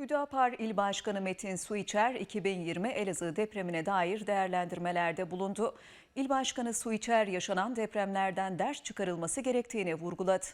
Hüdapar İl Başkanı Metin Suiçer 2020 Elazığ depremine dair değerlendirmelerde bulundu. İl Başkanı Suiçer yaşanan depremlerden ders çıkarılması gerektiğini vurguladı.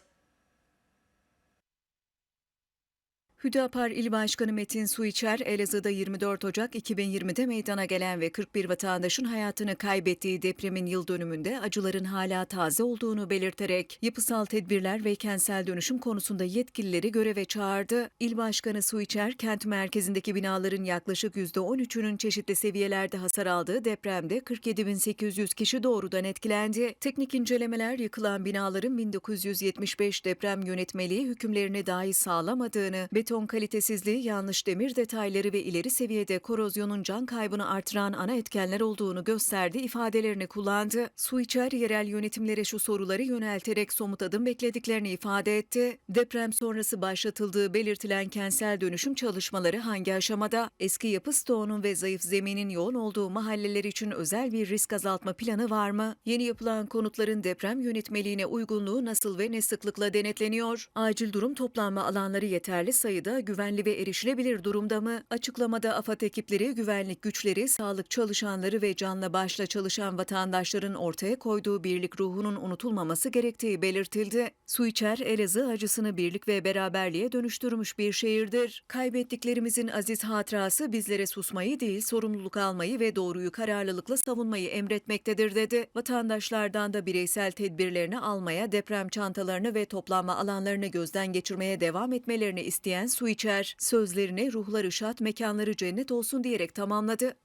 Hüdapar İl Başkanı Metin Suiçer, Elazığ'da 24 Ocak 2020'de meydana gelen ve 41 vatandaşın hayatını kaybettiği depremin yıl dönümünde acıların hala taze olduğunu belirterek yapısal tedbirler ve kentsel dönüşüm konusunda yetkilileri göreve çağırdı. İl Başkanı Suiçer, kent merkezindeki binaların yaklaşık %13'ünün çeşitli seviyelerde hasar aldığı depremde 47.800 kişi doğrudan etkilendi. Teknik incelemeler yıkılan binaların 1975 deprem yönetmeliği hükümlerini dahi sağlamadığını, beton kalitesizliği, yanlış demir detayları ve ileri seviyede korozyonun can kaybını artıran ana etkenler olduğunu gösterdi ifadelerini kullandı. Suiçer yerel yönetimlere şu soruları yönelterek somut adım beklediklerini ifade etti. Deprem sonrası başlatıldığı belirtilen kentsel dönüşüm çalışmaları hangi aşamada? Eski yapı stoğunun ve zayıf zeminin yoğun olduğu mahalleler için özel bir risk azaltma planı var mı? Yeni yapılan konutların deprem yönetmeliğine uygunluğu nasıl ve ne sıklıkla denetleniyor? Acil durum toplanma alanları yeterli sayıda, güvenli ve erişilebilir durumda mı? Açıklamada AFAD ekipleri, güvenlik güçleri, sağlık çalışanları ve canla başla çalışan vatandaşların ortaya koyduğu birlik ruhunun unutulmaması gerektiği belirtildi. Suiçer, Elazığ acısını birlik ve beraberliğe dönüştürmüş bir şehirdir. Kaybettiklerimizin aziz hatırası bizlere susmayı değil, sorumluluk almayı ve doğruyu kararlılıkla savunmayı emretmektedir dedi. Vatandaşlardan da bireysel tedbirlerini almaya, deprem çantalarını ve toplanma alanlarını gözden geçirmeye devam etmelerini isteyen Suiçer, sözlerini ruhları şad, mekanları cennet olsun diyerek tamamladı.